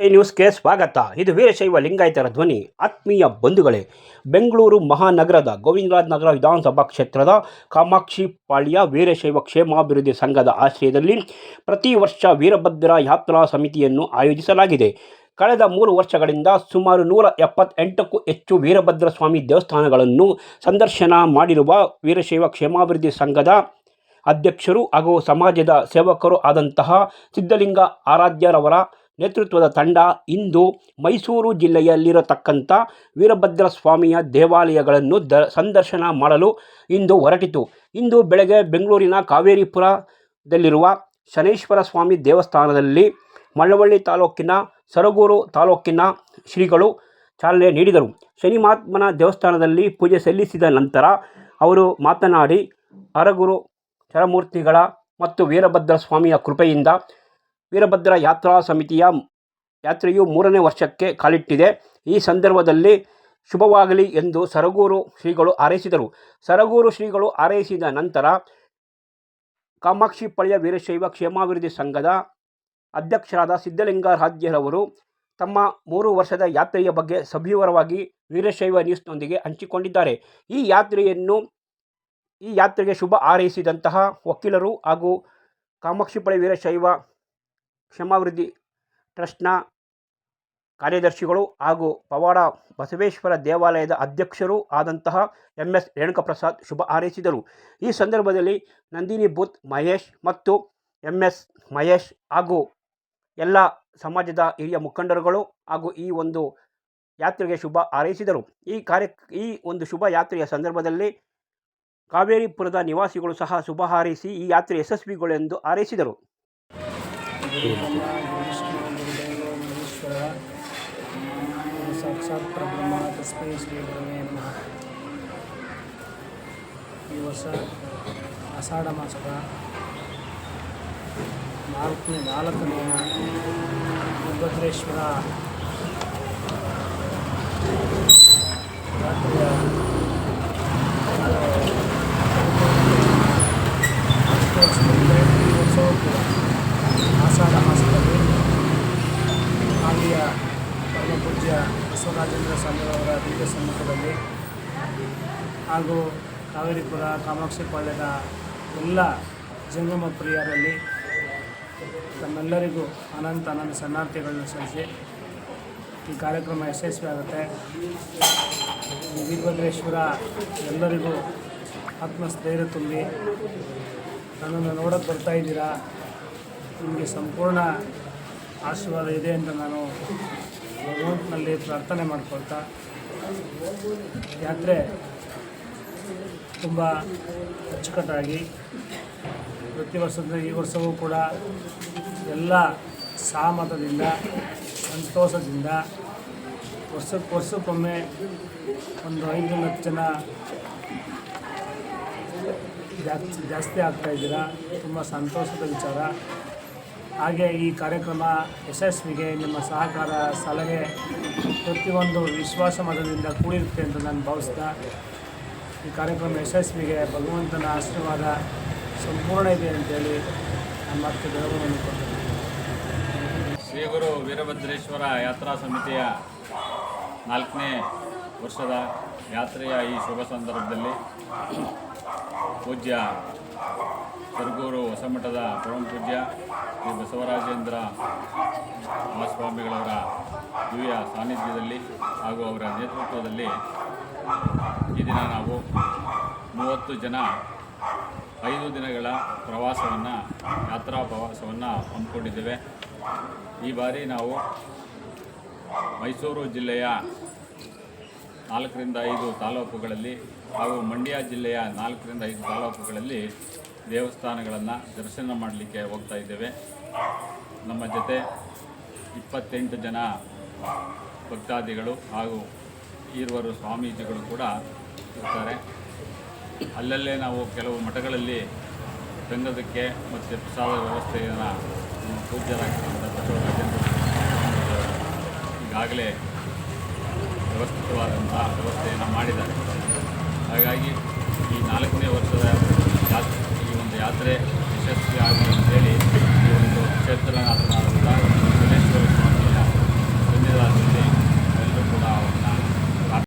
ಈ ನ್ಯೂಸ್ಗೆ ಸ್ವಾಗತ. ಇದು ವೀರಶೈವ ಲಿಂಗಾಯತರ ಧ್ವನಿ. ಆತ್ಮೀಯ ಬಂಧುಗಳೇ, ಬೆಂಗಳೂರು ಮಹಾನಗರದ ಗೋವಿಂದರಾಜ್ ನಗರ ವಿಧಾನಸಭಾ ಕ್ಷೇತ್ರದ ಕಾಮಾಕ್ಷಿ ಪಾಳ್ಯ ವೀರಶೈವ ಕ್ಷೇಮಾಭಿವೃದ್ಧಿ ಸಂಘದ ಆಶ್ರಯದಲ್ಲಿ ಪ್ರತಿ ವರ್ಷ ವೀರಭದ್ರ ಯಾತ್ರಾ ಸಮಿತಿಯನ್ನು ಆಯೋಜಿಸಲಾಗಿದೆ. ಕಳೆದ ಮೂರು ವರ್ಷಗಳಿಂದ ಸುಮಾರು ನೂರ ಎಪ್ಪತ್ತೆಂಟಕ್ಕೂ ಹೆಚ್ಚು ವೀರಭದ್ರ ಸ್ವಾಮಿ ದೇವಸ್ಥಾನಗಳನ್ನು ಸಂದರ್ಶನ ಮಾಡಿರುವ ವೀರಶೈವ ಕ್ಷೇಮಾಭಿವೃದ್ಧಿ ಸಂಘದ ಅಧ್ಯಕ್ಷರು ಹಾಗೂ ಸಮಾಜದ ಸೇವಕರು ಆದಂತಹ ಸಿದ್ಧಲಿಂಗ ಆರಾಧ್ಯರವರ ನೇತೃತ್ವದ ತಂಡ ಇಂದು ಮೈಸೂರು ಜಿಲ್ಲೆಯಲ್ಲಿರತಕ್ಕಂಥ ವೀರಭದ್ರ ಸ್ವಾಮಿಯ ದೇವಾಲಯಗಳನ್ನು ದ, ಸಂದರ್ಶನ ಮಾಡಲು ಇಂದು ಹೊರಟಿತು. ಇಂದು ಬೆಳಗ್ಗೆ ಬೆಂಗಳೂರಿನ ಕಾವೇರಿಪುರದಲ್ಲಿರುವ ಶನೇಶ್ವರ ಸ್ವಾಮಿ ದೇವಸ್ಥಾನದಲ್ಲಿ ಮಳವಳ್ಳಿ ತಾಲೂಕಿನ ಸರಗೂರು ತಾಲೂಕಿನ ಶ್ರೀಗಳು ಚಾಲನೆ ನೀಡಿದರು. ಶನಿ ಮಹಾತ್ಮನ ದೇವಸ್ಥಾನದಲ್ಲಿ ಪೂಜೆ ಸಲ್ಲಿಸಿದ ನಂತರ ಅವರು ಮಾತನಾಡಿ, ಅರಗುರು ಚರಮೂರ್ತಿಗಳ ಮತ್ತು ವೀರಭದ್ರ ಸ್ವಾಮಿಯ ಕೃಪೆಯಿಂದ ವೀರಭದ್ರ ಯಾತ್ರಾ ಸಮಿತಿಯ ಯಾತ್ರೆಯು ಮೂರನೇ ವರ್ಷಕ್ಕೆ ಕಾಲಿಟ್ಟಿದೆ. ಈ ಸಂದರ್ಭದಲ್ಲಿ ಶುಭವಾಗಲಿ ಎಂದು ಸರಗೂರು ಶ್ರೀಗಳು ಹಾರೈಸಿದರು. ಸರಗೂರು ಶ್ರೀಗಳು ಹಾರೈಸಿದ ನಂತರ ಕಾಮಾಕ್ಷಿಪಳ್ಳಿಯ ವೀರಶೈವ ಕ್ಷೇಮಾಭಿವೃದ್ಧಿ ಸಂಘದ ಅಧ್ಯಕ್ಷರಾದ ಸಿದ್ಧಲಿಂಗರಾಜ್ಯರವರು ತಮ್ಮ ಮೂರು ವರ್ಷದ ಯಾತ್ರೆಯ ಬಗ್ಗೆ ಸವಿವರವಾಗಿ ವೀರಶೈವ ನ್ಯೂಸ್ನೊಂದಿಗೆ ಹಂಚಿಕೊಂಡಿದ್ದಾರೆ. ಈ ಯಾತ್ರೆಯನ್ನು, ಈ ಯಾತ್ರೆಗೆ ಶುಭ ಹಾರೈಸಿದಂತಹ ವಕೀಲರು ಹಾಗೂ ಕಾಮಾಕ್ಷಿಪಳ್ಳಿ ವೀರಶೈವ ಕ್ಷೇಮಾಭಿವೃದ್ಧಿ ಟ್ರಸ್ಟ್ನ ಕಾರ್ಯದರ್ಶಿಗಳು ಹಾಗೂ ಪವಾಡ ಬಸವೇಶ್ವರ ದೇವಾಲಯದ ಅಧ್ಯಕ್ಷರು ಆದಂತಹ ಎಂ ಎಸ್ ರೇಣುಕಪ್ರಸಾದ್ ಶುಭ ಹಾರೈಸಿದರು. ಈ ಸಂದರ್ಭದಲ್ಲಿ ನಂದಿನಿ ಬೂತ್ ಮಹೇಶ್ ಮತ್ತು ಎಂ ಎಸ್ ಮಹೇಶ್ ಹಾಗೂ ಎಲ್ಲ ಸಮಾಜದ ಹಿರಿಯ ಮುಖಂಡರುಗಳು ಹಾಗೂ ಈ ಒಂದು ಯಾತ್ರೆಗೆ ಶುಭ ಹಾರೈಸಿದರು. ಈ ಕಾರ್ಯ, ಈ ಒಂದು ಶುಭ ಯಾತ್ರೆಯ ಸಂದರ್ಭದಲ್ಲಿ ಕಾವೇರಿಪುರದ ನಿವಾಸಿಗಳು ಸಹ ಶುಭ ಹಾರೈಸಿ ಈ ಯಾತ್ರೆ ಹಾರೈಸಿದರು. ವಿಷ್ಣು ಗುರುದೇವೋ ಮಹೇಶ್ವರ ಸಾಕ್ಷಾತ್ ಪರಬ್ರಹ್ಮ ತಸ್ಮೈ ಶ್ರೀ ಗುರುವೇ ನಮಃ ಈ ವರ್ಷ ಆಷಾಢ ಮಾಸದ ನಾಲ್ಕನೇ ನಾಲ್ಕನೆಯ ಭದ್ರೇಶ್ವರ ರಾತ್ರಿಯ ಈ ವರ್ಷವೂ ಕೂಡ ಆಷಾಢ ಮಾಸದಲ್ಲಿ ಹಾಲಿಯ ಪರಮ ಪೂಜ್ಯ ಬಸವರಾಜೇಂದ್ರ ಸ್ವಾಮಿಗಳವರ ದಿವ್ಯ ಸಮ್ಮುಖದಲ್ಲಿ ಹಾಗೂ ಕಾವೇರಿಪುರ ಕಾಮಾಕ್ಷಿ ಪಾಳ್ಯದ ಎಲ್ಲ ಜಂಗಮ ಪ್ರಿಯರಲ್ಲಿ ತಮ್ಮೆಲ್ಲರಿಗೂ ಅನಂತ ಅನಂತ ಸನ್ನಾರ್ಥಿಗಳನ್ನು ಸಲ್ಲಿಸಿ ಈ ಕಾರ್ಯಕ್ರಮ ಯಶಸ್ವಿ ಆಗುತ್ತೆ. ವೀರಭದ್ರೇಶ್ವರ ಎಲ್ಲರಿಗೂ ಆತ್ಮಸ್ಥೈರ್ಯ ತುಂಬಿ ನನ್ನನ್ನು ನೋಡೋಕ್ಕೆ ಬರ್ತಾ ಇದ್ದೀರಾ? ನಿಮಗೆ ಸಂಪೂರ್ಣ ಆಶೀರ್ವಾದ ಇದೆ ಅಂತ ನಾನು ಭಗವಂತನಲ್ಲಿ ಪ್ರಾರ್ಥನೆ ಮಾಡ್ಕೊಳ್ತಾ ಯಾತ್ರೆ ತುಂಬ ಅಚ್ಚುಕಟ್ಟಾಗಿ ಪ್ರತಿ ವರ್ಷದಿಂದ ಈ ವರ್ಷವೂ ಕೂಡ ಎಲ್ಲ ಸಾಮತದಿಂದ, ಸಂತೋಷದಿಂದ ವರ್ಷಕ್ಕೆ ವರ್ಷಕ್ಕೊಮ್ಮೆ ಒಂದು ಐದು ಲಕ್ಷ ಜನ ಜಾಸ್ತಿ ಜಾಸ್ತಿ ಆಗ್ತಾ ಇದ್ದೀರಾ? ತುಂಬ ಸಂತೋಷದ ವಿಚಾರ. ಹಾಗೆ ಈ ಕಾರ್ಯಕ್ರಮ ಯಶಸ್ವಿಗೆ ನಿಮ್ಮ ಸಹಕಾರ ಸಲಹೆ ಪ್ರತಿಯೊಂದು ವಿಶ್ವಾಸ ಮತದಿಂದ ಕೂಡಿರುತ್ತೆ ಅಂತ ನಾನು ಭಾವಿಸ್ತಾ ಈ ಕಾರ್ಯಕ್ರಮ ಯಶಸ್ವಿಗೆ ಭಗವಂತನ ಆಶೀರ್ವಾದ ಸಂಪೂರ್ಣ ಇದೆ ಅಂತೇಳಿ ನನ್ನ ಮತ್ತೆ ಬೆಳವಣಿಗೆ ಕೊಡ್ತೇನೆ. ಶ್ರೀ ಗುರು ವೀರಭದ್ರೇಶ್ವರ ಯಾತ್ರಾ ಸಮಿತಿಯ ನಾಲ್ಕನೇ ವರ್ಷದ ಯಾತ್ರೆಯ ಈ ಶುಭ ಸಂದರ್ಭದಲ್ಲಿ ಪೂಜ್ಯ ಸರ್ಗೂರು ಹೊಸಮಠದ ಪರಮ ಪೂಜ್ಯ ಶ್ರೀ ಬಸವರಾಜೇಂದ್ರ ಮಹಾಸ್ವಾಮಿಗಳವರ ದಿವ್ಯ ಸಾನ್ನಿಧ್ಯದಲ್ಲಿ ಹಾಗೂ ಅವರ ನೇತೃತ್ವದಲ್ಲಿ ಈ ದಿನ ನಾವು ಮೂವತ್ತು ಜನ ಐದು ದಿನಗಳ ಪ್ರವಾಸವನ್ನು, ಯಾತ್ರಾ ಪ್ರವಾಸವನ್ನು ಹಮ್ಮಿಕೊಂಡಿದ್ದೇವೆ. ಈ ಬಾರಿ ನಾವು ಮೈಸೂರು ಜಿಲ್ಲೆಯ ನಾಲ್ಕರಿಂದ ಐದು ತಾಲೂಕುಗಳಲ್ಲಿ ಹಾಗೂ ಮಂಡ್ಯ ಜಿಲ್ಲೆಯ ನಾಲ್ಕರಿಂದ ಐದು ತಾಲೂಕುಗಳಲ್ಲಿ ದೇವಸ್ಥಾನಗಳನ್ನು ದರ್ಶನ ಮಾಡಲಿಕ್ಕೆ ಹೋಗ್ತಾ ಇದ್ದೇವೆ. ನಮ್ಮ ಜೊತೆ ಇಪ್ಪತ್ತೆಂಟು ಜನ ಭಕ್ತಾದಿಗಳು ಹಾಗೂ ಈರುವರು ಸ್ವಾಮೀಜಿಗಳು ಕೂಡ ಇರ್ತಾರೆ. ಅಲ್ಲಲ್ಲೇ ನಾವು ಕೆಲವು ಮಠಗಳಲ್ಲಿ ಗಂಗದಕ್ಕೆ ಮತ್ತು ಪ್ರಸಾದ ವ್ಯವಸ್ಥೆಯನ್ನು ಪೂಜ್ಯರಾಗಿರ್ತಕ್ಕಂಥ ಬಸವರಾಜೇಂದ್ರ ಈಗಾಗಲೇ ವ್ಯವಸ್ಥಿತವಾದಂಥ ವ್ಯವಸ್ಥೆಯನ್ನು ಮಾಡಿದ್ದಾರೆ. ಹಾಗಾಗಿ ಈ ನಾಲ್ಕನೇ ವರ್ಷದ ಯಾತ್ ಈ ಯಶಸ್ವಿ ಯಾತ್ರೆ ಯಶಸ್ವಿಯಾಗಲಿ ಅಂತೇಳಿ ಈ ಒಂದು ಕ್ಷೇತ್ರನಾಥನಾದಂಥ